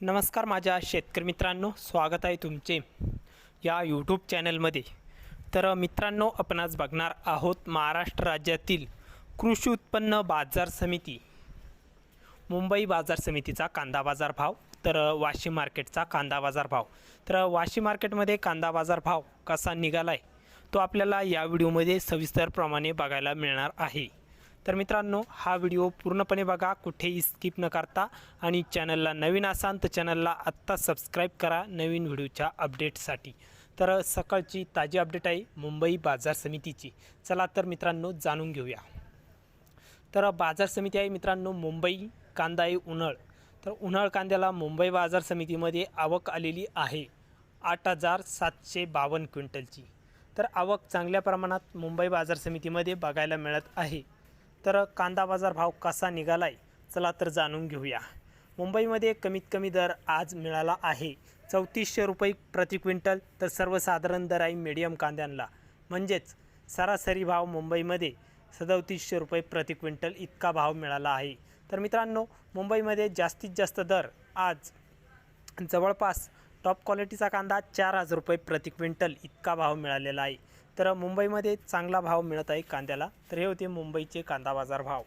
नमस्कार माझ्या शेतकरी मित्रांनो स्वागत आहे तुमचे या यूट्यूब चॅनलमध्ये तर मित्रांनो आपण आज बघणार आहोत महाराष्ट्र राज्यातील कृषी उत्पन्न बाजार समिती. मुंबई बाजार समितीचा कांदा बाजार भाव तर वाशी मार्केटचा कांदा बाजार भाव. तर वाशी मार्केटमध्ये कांदा बाजार भाव कसा निघाला आहे तो आपल्याला या व्हिडिओमध्ये सविस्तरप्रमाणे बघायला मिळणार आहे. तर मित्रांनो हा व्हिडिओ पूर्णपणे बघा कुठेही स्किप न करता. आणि चॅनलला नवीन असाल तर चॅनलला आत्ता सबस्क्राईब करा नवीन व्हिडिओच्या अपडेटसाठी तर सकाळची ताजी अपडेट आहे मुंबई बाजार समितीची. चला तर मित्रांनो जाणून घेऊया. तर बाजार समिती आहे मित्रांनो मुंबई कांदा आहे उन्हाळ. तर उन्हाळ कांद्याला मुंबई बाजार समितीमध्ये आवक आलेली आहे आठ हजार सातशे बावन्न क्विंटलची. तर आवक चांगल्या प्रमाणात मुंबई बाजार समितीमध्ये बघायला मिळत आहे. तर कांदा बाजार भाव कसा निघाला आहे चला तर जाणून घेऊया. मुंबईमध्ये कमीत कमी दर आज मिळाला आहे. चौतीसशे रुपये प्रति क्विंटल तर सर्वसाधारण दर आहे मीडियम कांद्यांना. म्हणजेच सरासरी भाव मुंबईमध्ये सदतीसशे रुपये प्रति क्विंटल इतका भाव मिळाला आहे. तर मित्रांनो मुंबईमध्ये जास्तीत जास्त दर आज जवळपास टॉप क्वालिटीचा कांदा चार हजार रुपये प्रति क्विंटल इतका भाव मिळालेला आहे. तर मुंबईमध्ये चांगला भाव मिळत आहे कांद्याला. तर हे होते मुंबईचे कांदा बाजार भाव.